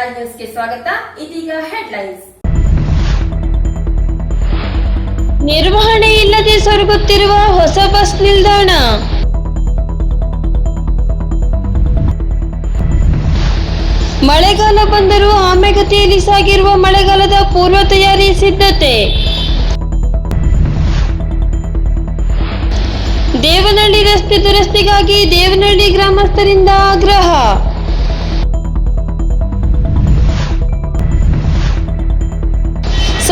ರಾಜ್ ನ್ಯೂಸ್ಗೆ ಸ್ವಾಗತ. ಇದೀಗ ಹೆಡ್ಲೈನ್ಸ್ ನಿರ್ವಹಣೆ ಇಲ್ಲದೆ ಸೊರಗುತ್ತಿರುವ ಹೊಸ ಬಸ್ ನಿಲ್ದಾಣ. ಮಳೆಗಾಲ ಬಂದರೂ ಆಮೆಗತಿಯಲ್ಲಿ ಸಾಗಿರುವ ಮಳೆಗಾಲದ ಪೂರ್ವ ತಯಾರಿ ಸಿದ್ಧತೆ. ದೇವನಹಳ್ಳಿ ರಸ್ತೆ ದುರಸ್ತಿಗಾಗಿ ದೇವನಹಳ್ಳಿ ಗ್ರಾಮಸ್ಥರಿಂದ ಆಗ್ರಹ.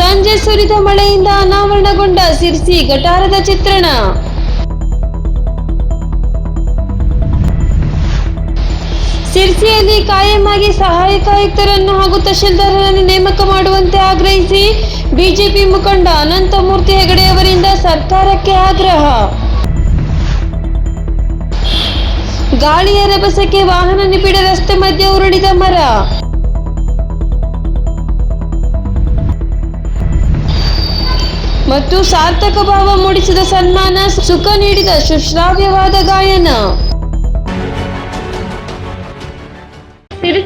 ಸಂಜೆ ಸುರಿದ ಮಳೆಯಿಂದ ಅನಾವರಣಗೊಂಡ ಸಿರ್ಸಿ ಗಟಾರದ ಚಿತ್ರಣ. ಸಿರ್ಸಿಯಲ್ಲಿ ಕಾಯಂ ಆಗಿ ಸಹಾಯಕ ಆಯುಕ್ತರನ್ನು ಹಾಗೂ ತಹಶೀಲ್ದಾರರನ್ನು ನೇಮಕ ಮಾಡುವಂತೆ ಆಗ್ರಹಿಸಿ ಬಿಜೆಪಿ ಮುಖಂಡ ಅನಂತಮೂರ್ತಿ ಹೆಗಡೆ ಅವರಿಂದ ಸರ್ಕಾರಕ್ಕೆ ಆಗ್ರಹ. ಗಾಳಿಯ ರಭಸಕ್ಕೆ ವಾಹನ ನಿಬಿಡ ರಸ್ತೆ ಮಧ್ಯೆ ಉರುಳಿದ ಮರ. ಮತ್ತು ಸಾರ್ಥಕ ಭಾವ ಮೂಡಿಸಿದ ಸನ್ಮಾನ ಸುಖ ನೀಡಿದ ಸುಶ್ರಾವ್ಯವಾದ ಗಾಯನ.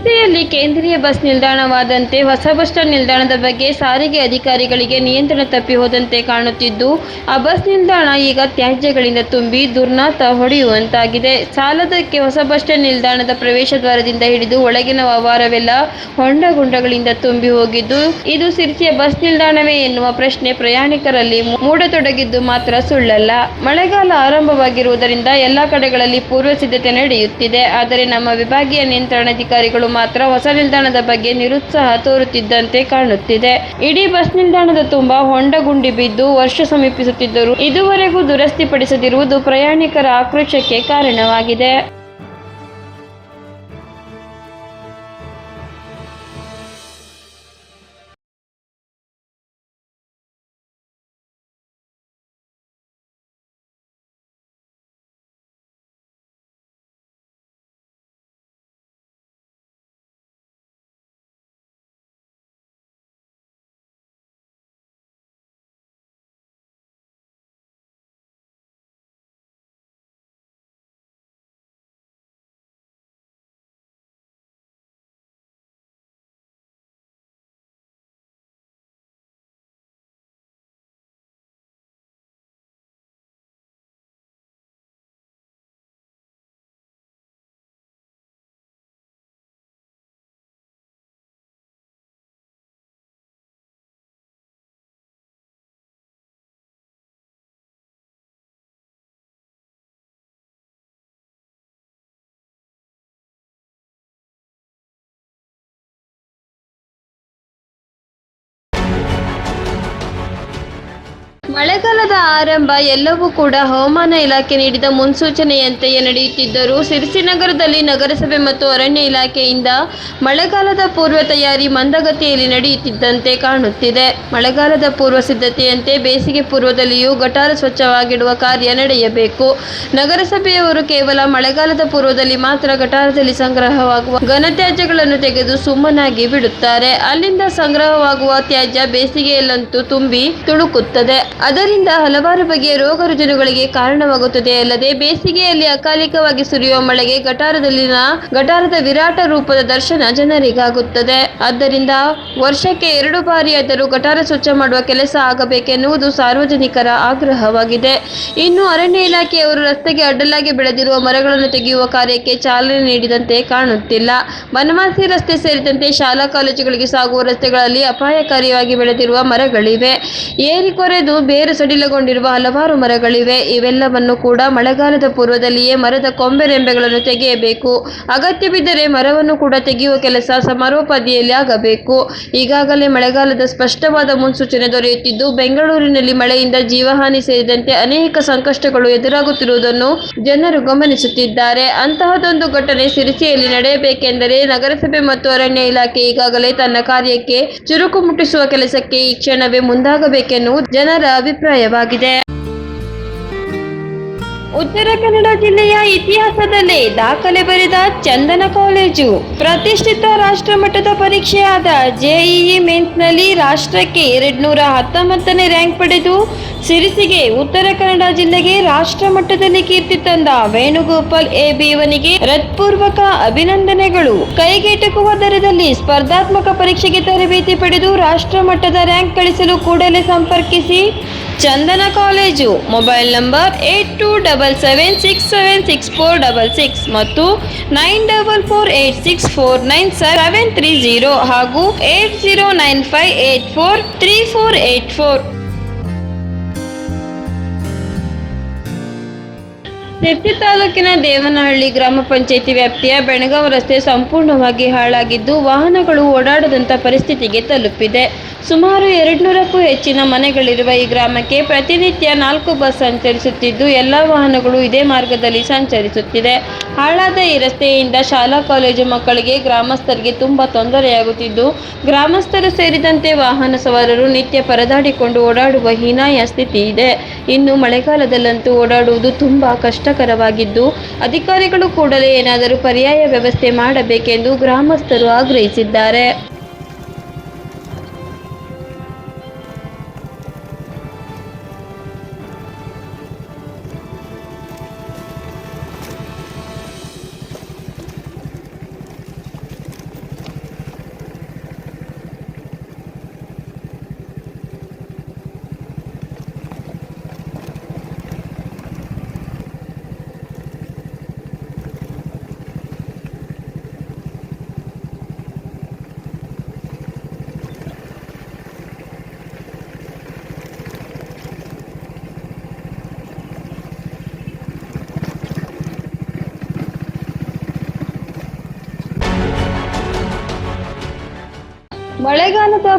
ಸಿರಿಸಿಯಲ್ಲಿ ಕೇಂದ್ರೀಯ ಬಸ್ ನಿಲ್ದಾಣವಾದಂತೆ ಹೊಸ ಬಸ್ ಸ್ಟ್ಯಾಂಡ್ ನಿಲ್ದಾಣದ ಬಗ್ಗೆ ಸಾರಿಗೆ ಅಧಿಕಾರಿಗಳಿಗೆ ನಿಯಂತ್ರಣ ತಪ್ಪಿ ಹೋದಂತೆ ಕಾಣುತ್ತಿದ್ದು, ಆ ಬಸ್ ನಿಲ್ದಾಣ ಈಗ ತ್ಯಾಜ್ಯಗಳಿಂದ ತುಂಬಿ ದುರ್ನಾತ ಹೊಡೆಯುವಂತಾಗಿದೆ. ಸಾಲದಕ್ಕೆ ಹೊಸ ಬಸ್ ಸ್ಟ್ಯಾಂಡ್ ನಿಲ್ದಾಣದ ಪ್ರವೇಶ ದ್ವಾರದಿಂದ ಹಿಡಿದು ಒಳಗಿನ ವ್ಯವಹಾರವೆಲ್ಲ ಹೊಂಡ ಗುಂಡಗಳಿಂದ ತುಂಬಿ ಹೋಗಿದ್ದು, ಇದು ಸಿರಿಸಿಯ ಬಸ್ ನಿಲ್ದಾಣವೇ ಎನ್ನುವ ಪ್ರಶ್ನೆ ಪ್ರಯಾಣಿಕರಲ್ಲಿ ಮೂಡತೊಡಗಿದ್ದು ಮಾತ್ರ ಸುಳ್ಳಲ್ಲ. ಮಳೆಗಾಲ ಆರಂಭವಾಗಿರುವುದರಿಂದ ಎಲ್ಲ ಕಡೆಗಳಲ್ಲಿ ಪೂರ್ವ ಸಿದ್ಧತೆ ನಡೆಯುತ್ತಿದೆ. ಆದರೆ ನಮ್ಮ ವಿಭಾಗೀಯ ನಿಯಂತ್ರಣಾಧಿಕಾರಿಗಳು ಮಾತ್ರ ಹೊಸ ನಿಲ್ದಾಣದ ಬಗ್ಗೆ ನಿರುತ್ಸಾಹ ತೋರುತ್ತಿದ್ದಂತೆ ಕಾಣುತ್ತಿದೆ. ಇಡೀ ಬಸ್ ನಿಲ್ದಾಣದ ತುಂಬ ಹೊಂಡಗುಂಡಿ ಬಿದ್ದು ವರ್ಷ ಸಮೀಪಿಸುತ್ತಿದ್ದರು ಇದುವರೆಗೂ ದುರಸ್ತಿಪಡಿಸದಿರುವುದು ಪ್ರಯಾಣಿಕರ ಆಕ್ರೋಶಕ್ಕೆ ಕಾರಣವಾಗಿದೆ. ಮಳೆಗಾಲದ ಆರಂಭ, ಎಲ್ಲವೂ ಕೂಡ ಹವಾಮಾನ ಇಲಾಖೆ ನೀಡಿದ ಮುನ್ಸೂಚನೆಯಂತೆಯೇ ನಡೆಯುತ್ತಿದ್ದರೂ ಸಿರಿಸಿ ನಗರದಲ್ಲಿ ನಗರಸಭೆ ಮತ್ತು ಅರಣ್ಯ ಇಲಾಖೆಯಿಂದ ಮಳೆಗಾಲದ ಪೂರ್ವ ತಯಾರಿ ಮಂದಗತಿಯಲ್ಲಿ ನಡೆಯುತ್ತಿದ್ದಂತೆ ಕಾಣುತ್ತಿದೆ. ಮಳೆಗಾಲದ ಪೂರ್ವ ಸಿದ್ಧತೆಯಂತೆ ಬೇಸಿಗೆ ಪೂರ್ವದಲ್ಲಿಯೂ ಗಟಾರ ಸ್ವಚ್ಛವಾಗಿಡುವ ಕಾರ್ಯ ನಡೆಯಬೇಕು. ನಗರಸಭೆಯವರು ಕೇವಲ ಮಳೆಗಾಲದ ಪೂರ್ವದಲ್ಲಿ ಮಾತ್ರ ಗಟಾರದಲ್ಲಿ ಸಂಗ್ರಹವಾಗುವ ಘನತ್ಯಾಜ್ಯಗಳನ್ನು ತೆಗೆದು ಸುಮ್ಮನಾಗಿ ಬಿಡುತ್ತಾರೆ. ಅಲ್ಲಿಂದ ಸಂಗ್ರಹವಾಗುವ ತ್ಯಾಜ್ಯ ಬೇಸಿಗೆಯಲ್ಲಂತೂ ತುಂಬಿ ತುಳುಕುತ್ತದೆ. ಅದರಿಂದ ಹಲವಾರು ಬಗೆಯ ರೋಗ ರುಜಿನಗಳಿಗೆ ಕಾರಣವಾಗುತ್ತದೆ. ಅಲ್ಲದೆ ಬೇಸಿಗೆಯಲ್ಲಿ ಅಕಾಲಿಕವಾಗಿ ಸುರಿಯುವ ಮಳೆಗೆ ಗಟಾರದಲ್ಲಿನ, ಗಟಾರದ ವಿರಾಟ ರೂಪದ ದರ್ಶನ ಜನರಿಗಾಗುತ್ತದೆ. ಆದ್ದರಿಂದ ವರ್ಷಕ್ಕೆ ಎರಡು ಬಾರಿಯಾದರೂ ಗಟಾರ ಸ್ವಚ್ಛ ಮಾಡುವ ಕೆಲಸ ಆಗಬೇಕೆನ್ನುವುದು ಸಾರ್ವಜನಿಕರ ಆಗ್ರಹವಾಗಿದೆ. ಇನ್ನು ಅರಣ್ಯ ಇಲಾಖೆಯವರು ರಸ್ತೆಗೆ ಅಡ್ಡಲಾಗಿ ಬೆಳೆದಿರುವ ಮರಗಳನ್ನು ತೆಗೆಯುವ ಕಾರ್ಯಕ್ಕೆ ಚಾಲನೆ ನೀಡಿದಂತೆ ಕಾಣುತ್ತಿಲ್ಲ. ಬನವಾಸಿ ರಸ್ತೆ ಸೇರಿದಂತೆ ಶಾಲಾ ಕಾಲೇಜುಗಳಿಗೆ ಸಾಗುವ ರಸ್ತೆಗಳಲ್ಲಿ ಅಪಾಯಕಾರಿಯಾಗಿ ಬೆಳೆದಿರುವ ಮರಗಳಿವೆ. ಏರಿ ಕೊರೆದು ಬೇರು ಸಡಿಲಗೊಂಡಿರುವ ಹಲವಾರು ಮರಗಳಿವೆ. ಇವೆಲ್ಲವನ್ನು ಕೂಡ ಮಳೆಗಾಲದ ಪೂರ್ವದಲ್ಲಿಯೇ ಮರದ ಕೊಂಬೆ ರೆಂಬೆಗಳನ್ನು ತೆಗೆಯಬೇಕು ಅಗತ್ಯವಿದ್ದರೆ ಮರವನ್ನು ಕೂಡ ತೆಗೆಯುವ ಕೆಲಸ ಸಮರೋಪಾದಿಯಲ್ಲಿ ಆಗಬೇಕು. ಈಗಾಗಲೇ ಮಳೆಗಾಲದ ಸ್ಪಷ್ಟವಾದ ಮುನ್ಸೂಚನೆ ದೊರೆಯುತ್ತಿದ್ದು, ಬೆಂಗಳೂರಿನಲ್ಲಿ ಮಳೆಯಿಂದ ಜೀವಹಾನಿ ಸೇರಿದಂತೆ ಅನೇಕ ಸಂಕಷ್ಟಗಳು ಎದುರಾಗುತ್ತಿರುವುದನ್ನು ಜನರು ಗಮನಿಸುತ್ತಿದ್ದಾರೆ. ಅಂತಹದೊಂದು ಘಟನೆ ಸಿರಿಸಿಯಲ್ಲಿ ನಡೆಯಬೇಕೆಂದರೆ ನಗರಸಭೆ ಮತ್ತು ಅರಣ್ಯ ಇಲಾಖೆ ಈಗಾಗಲೇ ತನ್ನ ಕಾರ್ಯಕ್ಕೆ ಚುರುಕು ಮುಟ್ಟಿಸುವ ಕೆಲಸಕ್ಕೆ ಈ ಕ್ಷಣವೇ ಮುಂದಾಗಬೇಕೆನ್ನುವುದು ಜನರ ಅಭಿಪ್ರಾಯವಾಗಿದೆ. ಉತ್ತರ ಕನ್ನಡ ಜಿಲ್ಲೆಯ ಇತಿಹಾಸದಲ್ಲೇ ದಾಖಲೆ ಬರೆದ ಚಂದನ ಕಾಲೇಜು. ಪ್ರತಿಷ್ಠಿತ ರಾಷ್ಟ್ರಮಟ್ಟದ ಪರೀಕ್ಷೆಯಾದ ಜೆಇಇ ಮೇನ್ಸ್ನಲ್ಲಿ ರಾಷ್ಟ್ರಕ್ಕೆ ಎರಡ್ನೂರ ಹತ್ತೊಂಬತ್ತನೇ ರ್ಯಾಂಕ್ ಪಡೆದು ಸಿರಿಸಿಗೆ ಉತ್ತರ ಕನ್ನಡ ಜಿಲ್ಲೆಗೆ ರಾಷ್ಟ್ರ ಮಟ್ಟದಲ್ಲಿ ಕೀರ್ತಿ ತಂದ ವೇಣುಗೋಪಾಲ್ ಎ ಬಿವನಿಗೆ ಹೃತ್ಪೂರ್ವಕ ಅಭಿನಂದನೆಗಳು. ಕೈಗೆಟುಕುವ ದರದಲ್ಲಿ ಸ್ಪರ್ಧಾತ್ಮಕ ಪರೀಕ್ಷೆಗೆ ತರಬೇತಿ ಪಡೆದು ರಾಷ್ಟ್ರ ಮಟ್ಟದ ರ್ಯಾಂಕ್ ಗಳಿಸಲು ಕೂಡಲೇ ಸಂಪರ್ಕಿಸಿ. Chandana college, mobile number eight two double seven six seven six four double six ಮತ್ತು nine double four eight six four nine seven three zero ಹಾಗೂ eight zero nine five eight four three four eight four. Sirsi ತಾಲೂಕಿನ ದೇವನಹಳ್ಳಿ ಗ್ರಾಮ ಪಂಚಾಯಿತಿ ವ್ಯಾಪ್ತಿಯ ಬೆಳಗಾವಿ ರಸ್ತೆ ಸಂಪೂರ್ಣವಾಗಿ ಹಾಳಾಗಿದ್ದು ವಾಹನಗಳು ಓಡಾಡದಂತ ಪರಿಸ್ಥಿತಿಗೆ ತಲುಪಿದೆ. ಸುಮಾರು ಎರಡ್ನೂರಕ್ಕೂ ಹೆಚ್ಚಿನ ಮನೆಗಳಿರುವ ಈ ಗ್ರಾಮಕ್ಕೆ ಪ್ರತಿನಿತ್ಯ ನಾಲ್ಕು ಬಸ್ ಸಂಚರಿಸುತ್ತಿದ್ದು ಎಲ್ಲ ವಾಹನಗಳು ಇದೇ ಮಾರ್ಗದಲ್ಲಿ ಸಂಚರಿಸುತ್ತಿದೆ. ಹಾಳಾದ ಈ ರಸ್ತೆಯಿಂದ ಶಾಲಾ, ಕಾಲೇಜು ಮಕ್ಕಳಿಗೆ ಗ್ರಾಮಸ್ಥರಿಗೆ ತುಂಬಾ ತೊಂದರೆಯಾಗುತ್ತಿದ್ದು, ಗ್ರಾಮಸ್ಥರು ಸೇರಿದಂತೆ ವಾಹನ ಸವಾರರು ನಿತ್ಯ ಪರದಾಡಿಕೊಂಡು ಓಡಾಡುವ ಹೀನಾಯ ಸ್ಥಿತಿ ಇದೆ. ಇನ್ನು ಮಳೆಗಾಲದಲ್ಲಂತೂ ಓಡಾಡುವುದು ತುಂಬಾ ಕಷ್ಟಕರವಾಗಿದ್ದು ಅಧಿಕಾರಿಗಳು ಕೂಡಲೇ ಏನಾದರೂ ಪರ್ಯಾಯ ವ್ಯವಸ್ಥೆ ಮಾಡಬೇಕೆಂದು ಗ್ರಾಮಸ್ಥರು ಆಗ್ರಹಿಸಿದ್ದಾರೆ.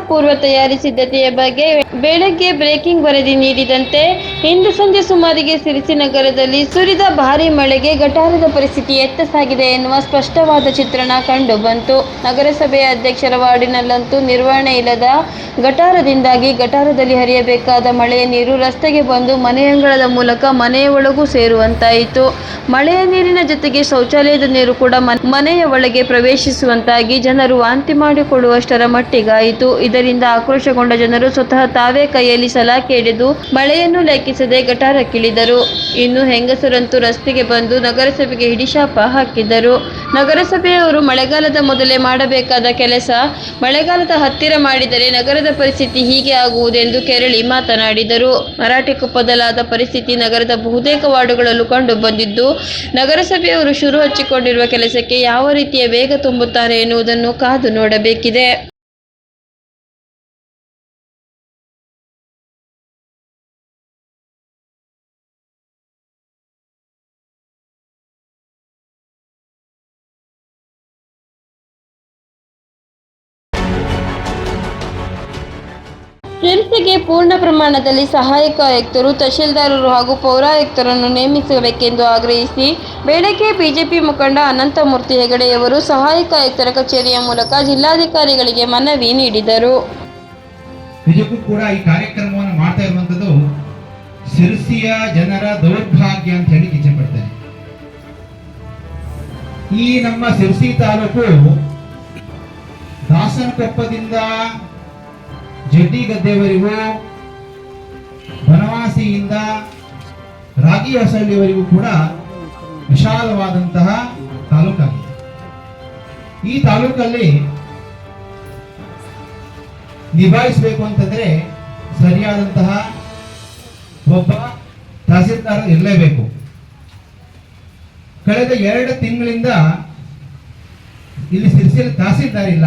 ಪೂರ್ವ ತಯಾರಿ ಸಿದ್ಧತೆಯ ಬಗ್ಗೆ ಬೆಳಗ್ಗೆ ಬ್ರೇಕಿಂಗ್ ವರದಿ ನೀಡಿದಂತೆ ಇಂದು ಸಂಜೆ ಸುಮಾರಿಗೆ ಸಿರಿಸಿ ನಗರದಲ್ಲಿ ಸುರಿದ ಭಾರೀ ಮಳೆಗೆ ಗಟಾರದ ಪರಿಸ್ಥಿತಿ ಎತ್ತ ಸಾಗಿದೆ ಎನ್ನುವ ಸ್ಪಷ್ಟವಾದ ಚಿತ್ರಣ ಕಂಡು ಬಂತು ನಗರಸಭೆಯ ಅಧ್ಯಕ್ಷರ ವಾರ್ಡಿನಲ್ಲಂತೂ ನಿರ್ವಹಣೆ ಇಲ್ಲದ ಗಟಾರದಿಂದಾಗಿ ಗಟಾರದಲ್ಲಿ ಹರಿಯಬೇಕಾದ ಮಳೆಯ ನೀರು ರಸ್ತೆಗೆ ಬಂದು ಮನೆಯಂಗಳದ ಮೂಲಕ ಮನೆಯ ಒಳಗೂ ಸೇರುವಂತಾಯಿತು. ಮಳೆಯ ನೀರಿನ ಜೊತೆಗೆ ಶೌಚಾಲಯದ ನೀರು ಕೂಡ ಮನ್- ಮನೆಯ ಒಳಗೆ ಪ್ರವೇಶಿಸುವಂತಾಗಿ ಜನರು ವಾಂತಿ ಮಾಡಿಕೊಳ್ಳುವಷ್ಟರ ಮಟ್ಟಿಗಾಯಿತು. ಇದರಿಂದ ಆಕ್ರೋಶಗೊಂಡ ಜನರು ಸ್ವತಃ ತಾವೇ ಕೈಯಲ್ಲಿ ಸಲಾಕೆ ಹಿಡಿದು ಮಳೆಯನ್ನು ಲೆಕ್ಕಿಸದೆ ಗಟಾರಕ್ಕಿಳಿದರು. ಇನ್ನು ಹೆಂಗಸರಂತೂ ರಸ್ತೆಗೆ ಬಂದು ನಗರಸಭೆಗೆ ಹಿಡಿಶಾಪ ಹಾಕಿದರು ನಗರಸಭೆಯವರು ಮಳೆಗಾಲದ ಮೊದಲೇ ಮಾಡಬೇಕಾದ ಕೆಲಸ, ಮಳೆಗಾಲದ ಹತ್ತಿರ ಮಾಡಿದರೆ ನಗರದ ಪರಿಸ್ಥಿತಿ ಹೀಗೆ ಆಗುವುದೆಂದು ಕೆರಳಿ ಮಾತನಾಡಿದರು. ಮರಾಠಿ ಕುಪ್ಪದಲಾದ ಪರಿಸ್ಥಿತಿ ನಗರದ ಬಹುತೇಕ ವಾರ್ಡುಗಳಲ್ಲೂ ಕಂಡು ಬಂದಿದ್ದು, ನಗರಸಭೆಯವರು ಶುರು ಹಚ್ಚಿಕೊಂಡಿರುವ ಕೆಲಸಕ್ಕೆ ಯಾವ ರೀತಿಯ ವೇಗ ತುಂಬುತ್ತಾರೆ ಎನ್ನುವುದನ್ನು ಕಾದು ನೋಡಬೇಕಿದೆ. ಸಿರ್ಸಿಗೆ ಪೂರ್ಣ ಪ್ರಮಾಣದಲ್ಲಿ ಸಹಾಯಕ ಆಯುಕ್ತರು, ತಹಶೀಲ್ದಾರರು ಹಾಗೂ ಪೌರಾಯುಕ್ತರನ್ನು ನೇಮಿಸಬೇಕೆಂದು ಆಗ್ರಹಿಸಿ ಬೆಳಗ್ಗೆ ಬಿಜೆಪಿ ಮುಖಂಡ ಅನಂತಮೂರ್ತಿ ಹೆಗಡೆಯವರು ಸಹಾಯಕ ಆಯುಕ್ತರ ಕಚೇರಿಯ ಮೂಲಕ ಜಿಲ್ಲಾಧಿಕಾರಿಗಳಿಗೆ ಮನವಿ ನೀಡಿದರು. ನಿಜಕ್ಕೂ ಕೂಡ ಈ ಕಾರ್ಯಕ್ರಮವನ್ನು ಮಾಡ್ತಾ ಇರುವಂತದ್ದು ಸಿರ್ಸಿಯ ಜನರ ದೌರ್ಭಾಗ್ಯ ಅಂತ ಹೇಳಿ ಇಚ್ಛೆ ಪಡ್ತೇನೆ ಈ ನಮ್ಮ ಸಿರ್ಸಿ ತಾಲೂಕು ದಾಸನಕೊಪ್ಪದಿಂದ ಜಡ್ಡಿಗದ್ದೆವರೆಗೂ ಬನವಾಸಿಯಿಂದ ರಾಗಿ ಹೊಸಳ್ಳಿವರೆಗೂ ಕೂಡ ವಿಶಾಲವಾದಂತಹ ತಾಲೂಕಾಗಿದೆ. ಈ ತಾಲೂಕಲ್ಲಿ ನಿಭಾಯಿಸಬೇಕು ಅಂತಂದ್ರೆ ಸರಿಯಾದಂತಹ ಒಬ್ಬ ತಹಸೀಲ್ದಾರ್ ಇರಲೇಬೇಕು. ಕಳೆದ ಎರಡು ತಿಂಗಳಿಂದ ಇಲ್ಲಿ ಸಿರಿಸಿಲ್ ತಹಸೀಲ್ದಾರ್ ಇಲ್ಲ.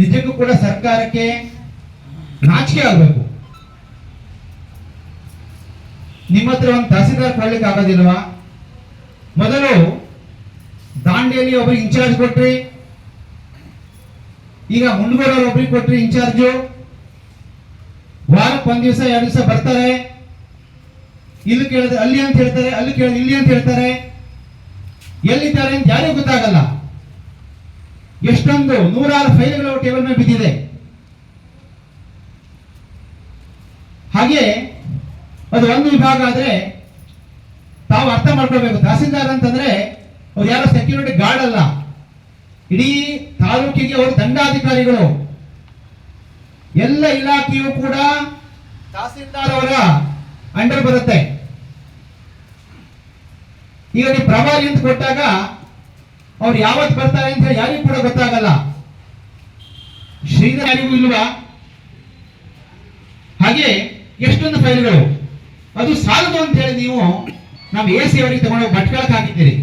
ನಿಜಕ್ಕೂ ಕೂಡ ಸರ್ಕಾರಕ್ಕೆ ನಾಚಿಕೆ ಆಗಬೇಕು. ನಿಮ್ಮ ಹತ್ರ ಒಂದು ತಹಸೀಲ್ದಾರ್ ಕೊಡ್ಲಿಕ್ಕೆ ಆಗೋದಿಲ್ವಾ? ಮೊದಲು ದಾಂಡೇಲಿ ಒಬ್ರಿಗೆ ಇನ್ಚಾರ್ಜ್ ಕೊಟ್ರಿ. ಈಗ ಮುಂಡ್ಗೋಡವ್ರು ಒಬ್ರಿಗೆ ಕೊಟ್ರಿ ಇನ್ಚಾರ್ಜು. ವಾರಕ್ಕೆ ಒಂದ್ ದಿವಸ, ಎರಡು ದಿವಸ ಬರ್ತಾರೆ. ಇಲ್ಲಿ ಕೇಳಿದ್ರೆ ಅಲ್ಲಿ ಅಂತ ಹೇಳ್ತಾರೆ, ಅಲ್ಲಿ ಕೇಳಿದ್ರೆ ಇಲ್ಲಿ ಅಂತ ಹೇಳ್ತಾರೆ. ಎಲ್ಲಿದ್ದಾರೆ ಅಂತ ಯಾರಿಗೂ ಗೊತ್ತಾಗಲ್ಲ. ಎಷ್ಟೊಂದು ನೂರಾರು ಫೈಲ್ಗಳು ಟೇಬಲ್ ಮೇಲೆ ಬಿದ್ದಿದೆ. ಹಾಗೆ ಅದು ಒಂದು ವಿಭಾಗ ಆದ್ರೆ ತಾವು ಅರ್ಥ ಮಾಡ್ಕೊಳ್ಬೇಕು. ತಹಸೀಲ್ದಾರ್ ಅಂತಂದ್ರೆ ಅವ್ರು ಯಾರೋ ಸೆಕ್ಯೂರಿಟಿ ಗಾರ್ಡ್ ಅಲ್ಲ. ಇಡೀ ತಾಲೂಕಿಗೆ ಅವರು ದಂಡಾಧಿಕಾರಿಗಳು. ಎಲ್ಲ ಇಲಾಖೆಯು ಕೂಡ ತಹಸೀಲ್ದಾರ್ ಅವರ ಅಂಡರ್ ಬರುತ್ತೆ. ಈಗ ನೀವು ಪ್ರಭಾರಿ ಅಂತ ಕೊಟ್ಟಾಗ ಅವ್ರು ಯಾವತ್ತು ಬರ್ತಾರೆ ಅಂತ ಹೇಳಿ ಯಾರಿಗೂ ಕೂಡ ಗೊತ್ತಾಗಲ್ಲ. ಶ್ರೀಧರ್ ಯಾರಿಗೂ ಇಲ್ವಾ? ಹಾಗೆ ಎಷ್ಟೊಂದು ಫೈಲ್ಗಳು. ಅದು ಸಾಲದು ಅಂತ ಹೇಳಿ ನೀವು ನಮ್ಮ ಎ ಸಿ ಅವರಿಗೆ ತಗೊಂಡು ಭಟ್ಕಳಕ್ಕೆ ಹಾಕಿದ್ದೀರಿ.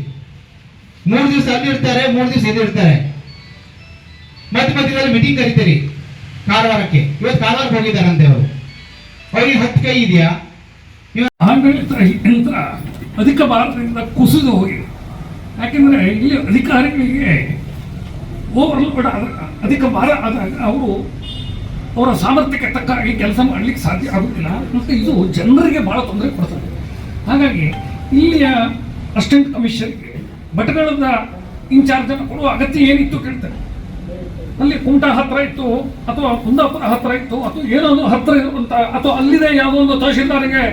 ಮೂರು ದಿವಸ ಅಲ್ಲಿ ಇರ್ತಾರೆ, ಮೂರು ದಿವಸ ಇಲ್ಲಿ ಇರ್ತಾರೆ. ಮಧ್ಯ ಮಧ್ಯದಲ್ಲಿ ಮೀಟಿಂಗ್ ಕರಿತೀರಿ, ಕಾರವಾರಕ್ಕೆ. ಇವತ್ತು ಕಾರವಾರಕ್ಕೆ ಹೋಗಿದ್ದಾರಂತೆ ಅವರು. ಅವರಿಗೆ ಹತ್ತು ಕೈ ಇದೆಯಾ? ಆಡಳಿತ ಯಂತ್ರ ಅಧಿಕ ಭಾರತದಿಂದ ಕುಸಿದು ಹೋಗಿದೆ. ಯಾಕೆಂದರೆ ಇಲ್ಲಿ ಅಧಿಕಾರಿಗಳಿಗೆ ಓವರ್ಲೋಡ್ ಆದ ಅಧಿಕ ಭಾರ ಆದಾಗ ಅವರು ಅವರ ಸಾಮರ್ಥ್ಯಕ್ಕೆ ತಕ್ಕ ಹಾಗೆ ಕೆಲಸ ಮಾಡಲಿಕ್ಕೆ ಸಾಧ್ಯ ಆಗುತ್ತಿಲ್ಲ. ಮತ್ತು ಇದು ಜನರಿಗೆ ಭಾಳ ತೊಂದರೆ ಕೊಡ್ತದೆ. ಹಾಗಾಗಿ ಇಲ್ಲಿಯ ಅಸಿಸ್ಟೆಂಟ್ ಕಮಿಷನರ್ಗೆ ಭಟ್ಕಳದ ಇನ್ಚಾರ್ಜನ್ನು ಕೊಡುವ ಅಗತ್ಯ ಏನಿತ್ತು ಕೇಳ್ತಾರೆ ಅಲ್ಲಿ ಕುಮಟಾ ಹತ್ರ ಇತ್ತು ಅಥವಾ ಕುಂದಾಪುರ ಹತ್ರ ಇತ್ತು ಅಥವಾ ಏನೋ ಒಂದು ಹತ್ರ ಇರುವಂತ ಅಥವಾ ಅಲ್ಲಿದೆ ಯಾವುದೋ ಒಂದು ತಹಶೀಲ್ದಾರಿಗೆ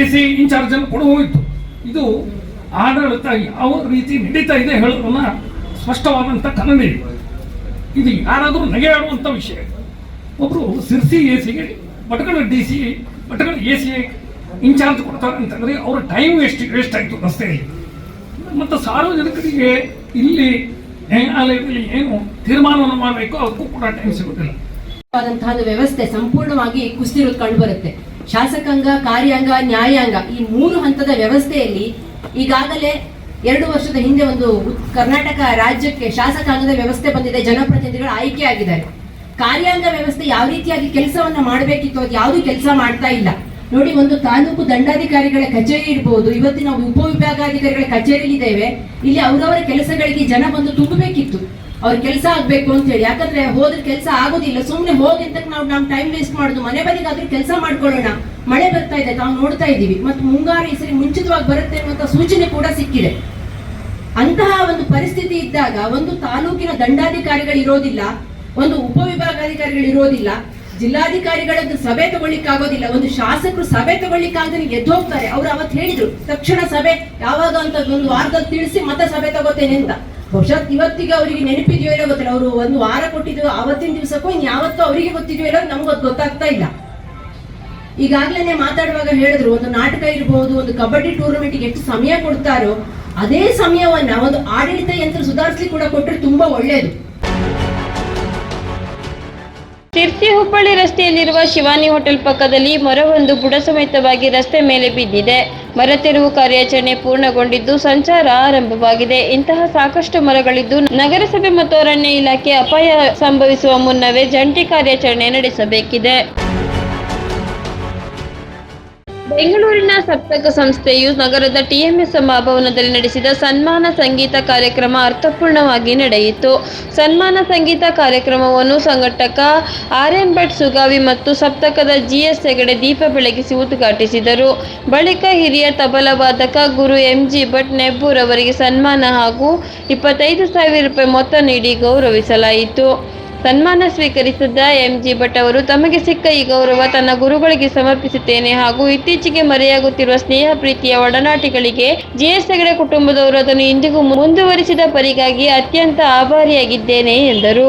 ಎ ಸಿ ಇನ್ಚಾರ್ಜ್ ಅನ್ನು ಹೋಯಿತು ಇದು ಆಡಳಿತ ಯಾವ ರೀತಿ ನಡೀತಾ ಇದೆ ಹೇಳೋದನ್ನ ಸ್ಪಷ್ಟವಾದಂಥ ಕನ್ನಡ ಇದು. ಯಾರಾದರೂ ನಗೆಯಾಡುವಂಥ ವಿಷಯ. ಒಬ್ಬರು ಸಿರ್ಸಿ ಎ ಸಿಗೆ Bhatkal D C Bhatkal A C incharge ಕೊಡ್ತಾರೆ ಅಂತಂದ್ರೆ ಅವರ ಟೈಮ್ ವೇಸ್ಟ್ ವೇಸ್ಟ್ ಆಯಿತು ರಸ್ತೆಯಲ್ಲಿ ಮತ್ತು ಸಾರ್ವಜನಿಕರಿಗೆ ಇಲ್ಲಿ ನ್ಯಾಯಾಲಯದಲ್ಲಿ ಏನು ತೀರ್ಮಾನವನ್ನು ಮಾಡಬೇಕು, ಅದಕ್ಕೂ ಕೂಡ ಟೈಮ್ ಸಿಗುತ್ತಿಲ್ಲ. ವ್ಯವಸ್ಥೆ ಸಂಪೂರ್ಣವಾಗಿ ಕುಸಿದಿರೋದು ಕಂಡು ಬರುತ್ತೆ ಶಾಸಕಾಂಗ, ಕಾರ್ಯಾಂಗ, ನ್ಯಾಯಾಂಗ ಈ ಮೂರು ಹಂತದ ವ್ಯವಸ್ಥೆಯಲ್ಲಿ ಈಗಾಗಲೇ ಎರಡು ವರ್ಷದ ಹಿಂದೆ ಒಂದು ಕರ್ನಾಟಕ ರಾಜ್ಯಕ್ಕೆ ಶಾಸಕಾಂಗದ ವ್ಯವಸ್ಥೆ ಬಂದಿದೆ, ಜನಪ್ರತಿನಿಧಿಗಳು ಆಯ್ಕೆ ಆಗಿದ್ದಾರೆ ಕಾರ್ಯಾಂಗ ವ್ಯವಸ್ಥೆ ಯಾವ ರೀತಿಯಾಗಿ ಕೆಲಸವನ್ನ ಮಾಡಬೇಕಿತ್ತು, ಅದು ಯಾವುದು ಕೆಲಸ ಮಾಡ್ತಾ ಇಲ್ಲ. ನೋಡಿ, ಒಂದು ತಾಲೂಕು ದಂಡಾಧಿಕಾರಿಗಳ ಕಚೇರಿ ಇರ್ಬೋದು, ಇವತ್ತಿನ ಉಪವಿಭಾಗಾಧಿಕಾರಿಗಳ ಕಚೇರಿ ಇದ್ದೇವೆ ಇಲ್ಲಿ ಅವರವರ ಕೆಲಸಗಳಿಗೆ ಜನ ಬಂದು ತುಂಬಬೇಕಿತ್ತು. ಅವ್ರ ಕೆಲಸ ಆಗ್ಬೇಕು ಅಂತ ಹೇಳಿ ಯಾಕಂದ್ರೆ ಹೋದ್ರೆ ಕೆಲಸ ಆಗೋದಿಲ್ಲ. ಸುಮ್ನೆ ಹೋಗಿ ಅಂತ ನಾವು ನಾವು ಟೈಮ್ ವೇಸ್ಟ್ ಮಾಡುದು. ಮನೆ ಬದಿಗಾದ್ರೂ ಕೆಲಸ ಮಾಡ್ಕೊಳ್ಳೋಣ. ಮಳೆ ಬರ್ತಾ ಇದೆ ನಾವು ನೋಡ್ತಾ ಇದ್ದೀವಿ. ಮತ್ತು ಮುಂಗಾರು ಈ ಸರಿ ಮುಂಚಿತವಾಗಿ ಬರುತ್ತೆ ಅನ್ನುವಂಥ ಸೂಚನೆ ಕೂಡ ಸಿಕ್ಕಿದೆ. ಅಂತಹ ಒಂದು ಪರಿಸ್ಥಿತಿ ಇದ್ದಾಗ ಒಂದು ತಾಲೂಕಿನ ದಂಡಾಧಿಕಾರಿಗಳು ಇರೋದಿಲ್ಲ ಒಂದು ಉಪವಿಭಾಗಾಧಿಕಾರಿಗಳು ಇರೋದಿಲ್ಲ ಜಿಲ್ಲಾಧಿಕಾರಿಗಳದ್ದು ಸಭೆ ತಗೊಳ್ಳಿಕ್ಕಾಗೋದಿಲ್ಲ, ಒಂದು ಶಾಸಕರು ಸಭೆ ತಗೊಳ್ಳಿಕ್ ಆಗದೆ ಎದ್ದು ಹೋಗ್ತಾರೆ. ಅವ್ರು ಅವತ್ತು ಹೇಳಿದ್ರು, ತಕ್ಷಣ ಸಭೆ, ಯಾವಾಗ ಅಂತ ಒಂದು ವಾರದಲ್ಲಿ ತಿಳಿಸಿ ಮತ್ತೆ ಸಭೆ ತಗೋತೇನೆ ಅಂತ. ಬಹುಶಃ ಇವತ್ತಿಗೆ ಅವರಿಗೆ ನೆನಪಿದೆಯೋ ಇಲ್ಲೋ ಗೊತ್ತಿಲ್ಲ. ಅವರು ಒಂದು ವಾರ ಕೊಟ್ಟಿದ್ರು, ಅವತ್ತಿನ ದಿವಸಕ್ಕೂ ಇನ್ ಯಾವತ್ತೂ ಅವರಿಗೆ ಗೊತ್ತಿದೆಯೋ ಇಲ್ಲೋ ನಮ್ಗೆ ಅದು ಗೊತ್ತಾಗ್ತಾ ಇಲ್ಲ. ಈಗಾಗಲೇ ಮಾತಾಡುವಾಗ ಹೇಳಿದ್ರು, ಒಂದು ನಾಟಕ ಇರಬಹುದು ಒಂದು ಕಬಡ್ಡಿ ಟೂರ್ನಮೆಂಟ್ಗೆ ಎಷ್ಟು ಸಮಯ ಕೊಡ್ತಾರೋ, ಅದೇ ಸಮಯವನ್ನ ಒಂದು ಆಡಳಿತ ಯಂತ್ರ ಸುಧಾರಿಸ್ಲಿಕ್ಕೆ ಕೂಡ ಕೊಟ್ಟರೆ ತುಂಬಾ ಒಳ್ಳೆಯದು ಸಿರ್ಸಿ ಹುಬ್ಬಳ್ಳಿ ರಸ್ತೆಯಲ್ಲಿರುವ ಶಿವಾನಿ ಹೋಟೆಲ್ ಪಕ್ಕದಲ್ಲಿ ಮರವೊಂದು ಬುಡ ಸಮೇತವಾಗಿ ರಸ್ತೆ ಮೇಲೆ ಬಿದ್ದಿದೆ. ಮರ ತೆರವು ಕಾರ್ಯಾಚರಣೆ ಪೂರ್ಣಗೊಂಡಿದ್ದು ಸಂಚಾರ ಆರಂಭವಾಗಿದೆ. ಇಂತಹ ಸಾಕಷ್ಟು ಮರಗಳಿದ್ದು ನಗರಸಭೆ ಮತ್ತು ಅರಣ್ಯ ಇಲಾಖೆ ಅಪಾಯ ಸಂಭವಿಸುವ ಮುನ್ನವೇ ಜಂಟಿ ಕಾರ್ಯಾಚರಣೆ ನಡೆಸಬೇಕಿದೆ. ಬೆಂಗಳೂರಿನ ಸಪ್ತಕ ಸಂಸ್ಥೆಯು ನಗರದ ಟಿಎಂಎಸ್ ಸಭಾಭವನದಲ್ಲಿ ನಡೆಸಿದ ಸನ್ಮಾನ ಸಂಗೀತ ಕಾರ್ಯಕ್ರಮ ಅರ್ಥಪೂರ್ಣವಾಗಿ ನಡೆಯಿತು. ಸನ್ಮಾನ ಸಂಗೀತ ಕಾರ್ಯಕ್ರಮವನ್ನು ಸಂಘಟಕ ಆರ್ ಎಂ ಭಟ್ ಸುಗಾವಿ ಮತ್ತು ಸಪ್ತಕದ ಜಿಎಸ್ ಹೆಗಡೆ ದೀಪ ಬೆಳಗಿಸಿ ಉದ್ಘಾಟಿಸಿದರು. ಬಳಿಕ ಹಿರಿಯ ತಬಲ ವಾದಕ ಗುರು ಎಂಜಿ ಭಟ್ ನೆಬ್ಬೂರ್ ಅವರಿಗೆ ಸನ್ಮಾನ ಹಾಗೂ ಇಪ್ಪತ್ತೈದು ಸಾವಿರ ರೂಪಾಯಿ ಮೊತ್ತ ನೀಡಿ ಗೌರವಿಸಲಾಯಿತು. ಸನ್ಮಾನ ಸ್ವೀಕರಿಸಿದ ಎಂಜಿ ಭಟ್ ಅವರು, ತಮಗೆ ಸಿಕ್ಕ ಈ ಗೌರವ ತನ್ನ ಗುರುಗಳಿಗೆ ಸಮರ್ಪಿಸುತ್ತೇನೆ ಹಾಗೂ ಇತ್ತೀಚೆಗೆ ಮರೆಯಾಗುತ್ತಿರುವ ಸ್ನೇಹ ಪ್ರೀತಿಯ ಒಡನಾಟಿಗಳಿಗೆ ಜಿಎಸ್ ಹೆಗಡೆ ಕುಟುಂಬದವರು ಅದನ್ನು ಇಂದಿಗೂ ಮುಂದುವರಿಸಿದ ಪರಿಗಾಗಿ ಅತ್ಯಂತ ಆಭಾರಿಯಾಗಿದ್ದೇನೆ ಎಂದರು.